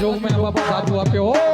jogo, mas é babado do APO.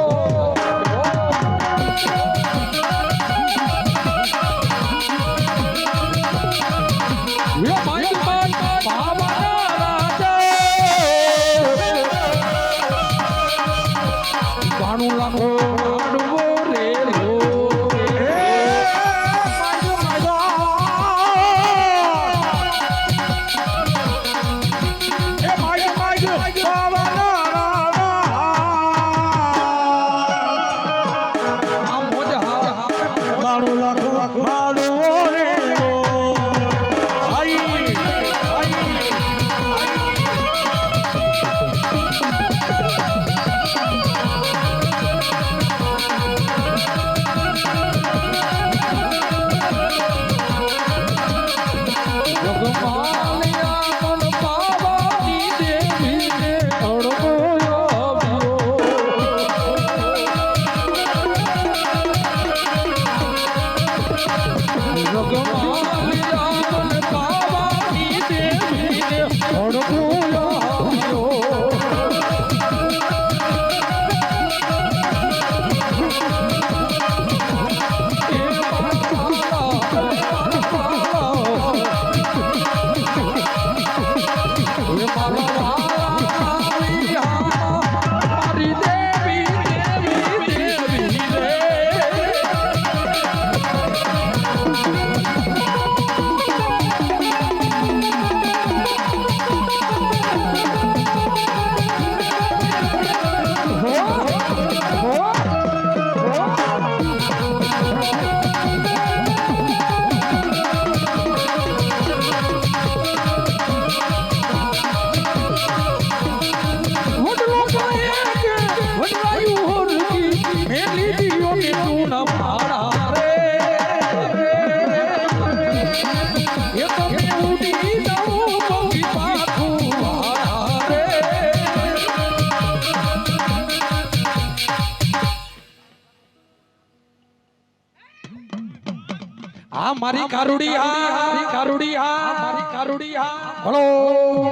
આ મારી કારુડી હા કારુડી હા મારી કારુડી હા ભલો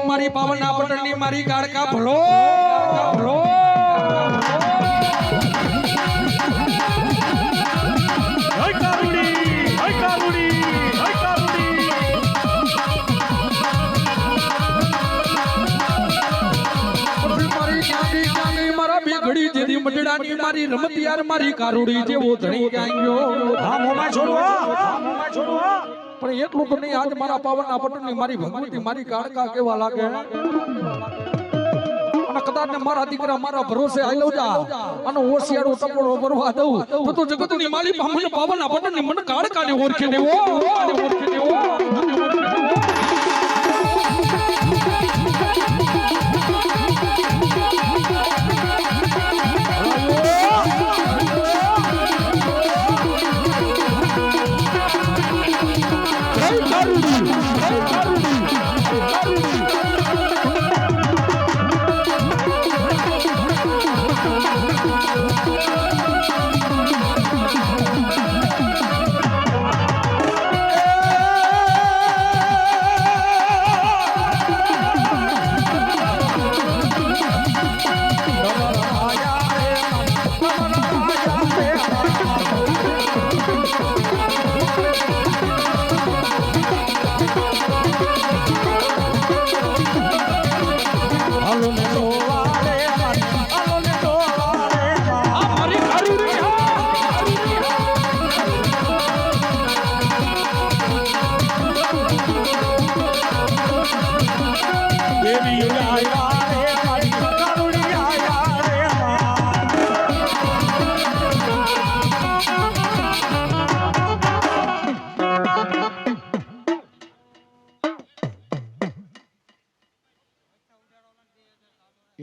મારી પાવના પટણની મારી ગાડકા ભલો ભલો. જેથી મારી રમત યાર મારી કારુડી જેવો ધણી ક્યાં ગયો પણ એટલું તો નહીં આજ મારા પાવનના પટની મારી ભગવતી મારી કાળકા કેવા લાગે? અને કદાચ ને મારા દીકરા મારા ભરોસે આયલો જા. અને ઓશિયાળો ટપોડો ભરવા દઉં તો જગત જગતની માલી પાવન પાવનના પટની મને કાળકાને ઓળખી દેવો ઓળખી દેવો.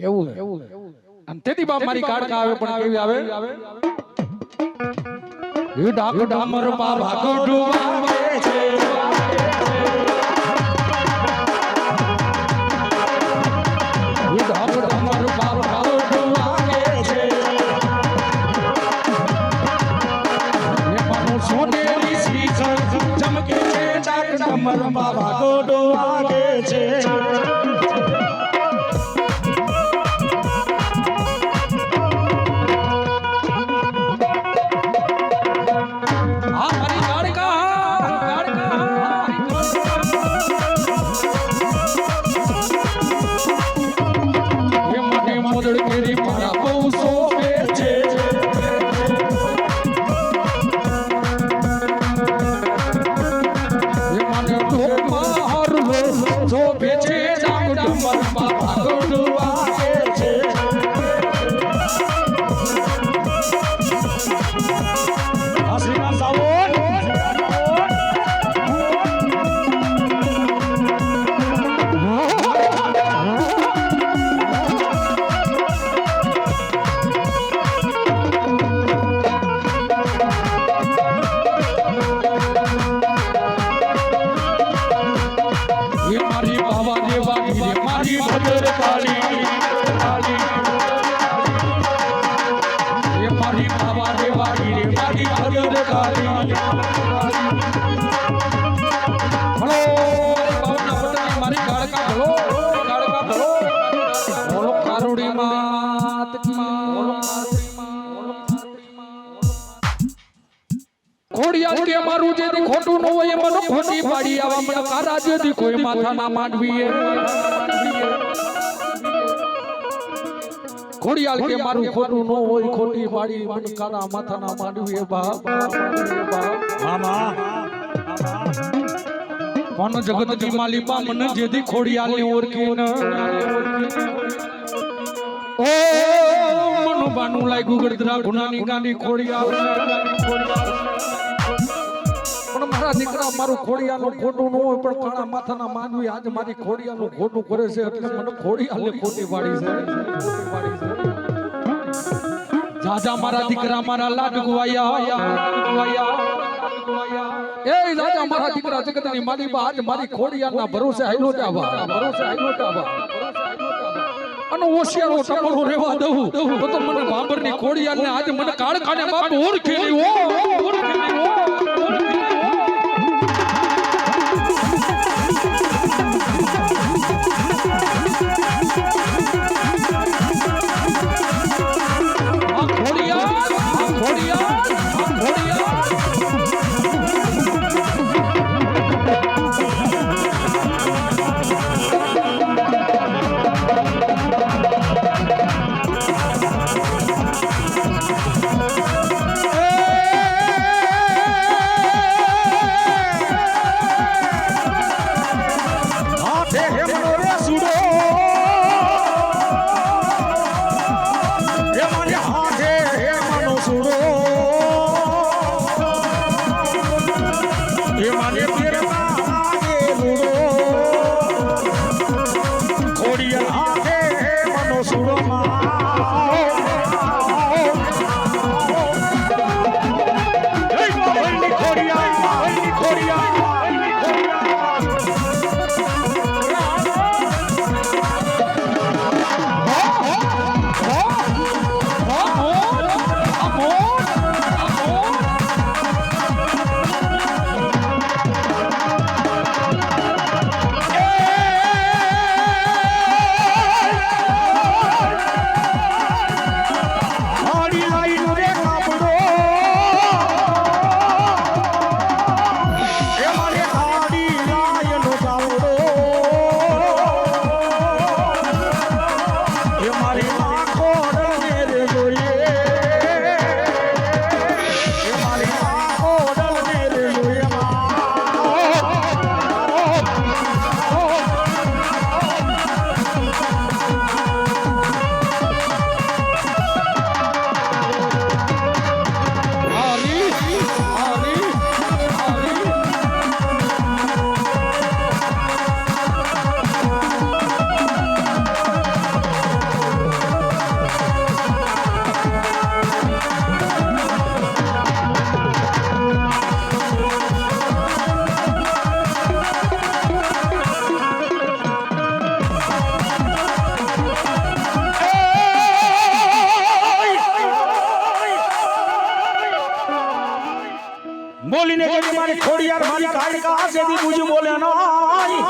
એવું એવું અને તેથી બાપ મારી કાળકા આવે પણ કેવી આવે? એ ડાક ડામર પા ભાગડું આવે છે. ચમકે છે ડાક ડામર પા ભાગડું આવે છે. પાડી આવા મને કારા જે દી કોઈ માથા ના માંડવી ખોડિયાલ કે મારું ખોટું ન હોય ખોટી પાડી મને કારા માથા ના માંડવી બાપ. બા મામા કોણ જગતની માલિકા મને જેથી ખોડિયાલની ઓળખીને. ઓ મનું બાનું લાગ્યું ગળદરા ગુનાની ગાની ખોડિયાલ. મારા દીકરા મારું ખોડિયાનું ખોટું ન હોય, પણ કાળા માથાના માનવી આજ મારી ખોડિયાનું ખોટું કરે છે એટલે મને ખોડિયાલને ખોટી પાડી છે. જાજા મારા દીકરા મારા લાડ ગુવાયા એ રાજા મારા દીકરા જગતની મારી બા આજ મારી ખોડિયાના ભરોસે આવ્યો ત્યાં બા ભરોસે આવ્યો ત્યાં બા અને હોશિયારો ટપલો રેવા દઉં. તો મને બાબરની ખોડિયાને આજ મને કાળકાને બાપ ઓળખી લી ઓ ઓળખી લી ઓ બોલીને કે મારી ખોડિયાર મારી કાળકા દી બીજું બોલે નહીં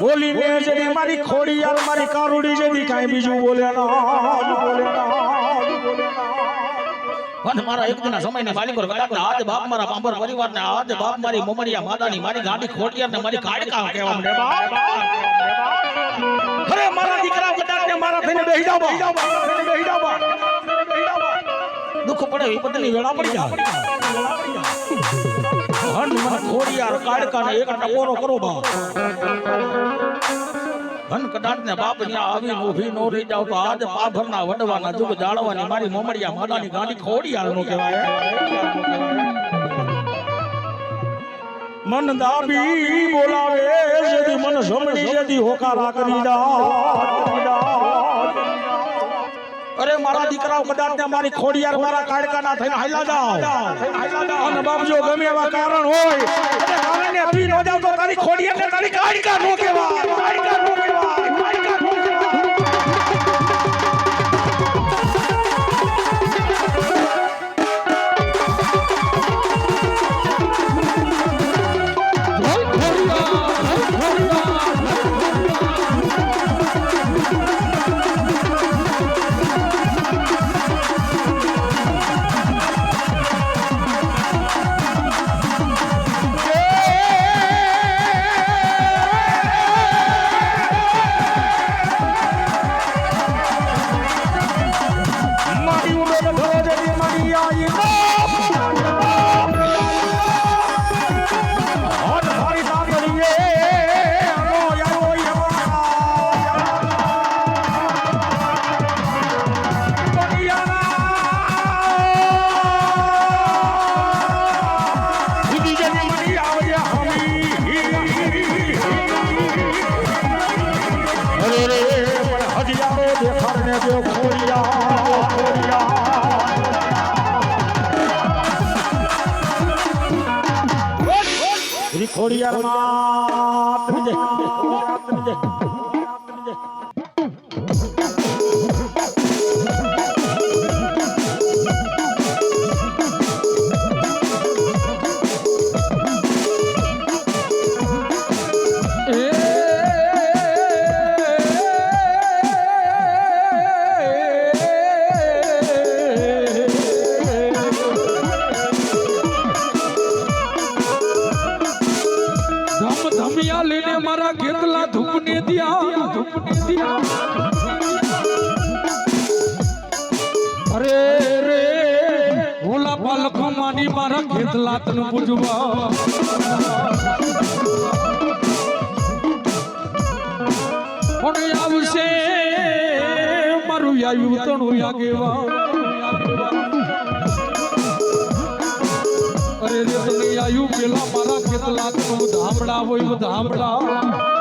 બોલીને જેની મારી ખોડિયાર મારી કારુડી જેવી કાંઈ બીજું બોલે બોલે પણ મારા એક દિના સમયની માલિકો કડાકના આજ બાપ મારા પાંબર પરિવારને હાથ બાપ મારી મોમડિયા માતાની મારી ગાડી ખોટિયાર ને મારી કાડકા કહેવા મને બાપ? અરે મારા દીકરા કદાચ મારા થઈને બેહી જાવ. બેહી જાવ બા. દુઃખ પડે, એ બદલની વેળા પડી જાય. હન મને ખોડિયાર કાડકા ને એક ટકોરો કરો બા. હન કદાચ ને બાપ ન્યા આવી ઊભી નો રહી જાવ તો આજ પાભરના વડવાના જુગ જાળવાની મારી મોમડિયા માતાની ગાડી ખોડિયાર નો કહેવાય. મન દાબી બોલાવે જેદી મન સમણી જેથી હોકારા કરી દા. અરે મારા દીકરાઓ કદાચ ને મારી ખોડિયાર મારા કાડકાના થઈને હાલા જાઓ. અને બાપજો ગમે એવા કારણ હોય. કારણે અભી ન જાવ તો તારી ખોડિયાર ને તારી કાળકા નો કહેવાય. કાળકા નો ખોડિયાર માત જય. ભોલા પાલખ માની મારા ખેતલાતનું પૂજવા. પણ આવશે? મારું આવ્યું તણું આગેવા અરે રે, તને આયુ પેલા મારા કેટલા ધામડા હોય, ધામડા.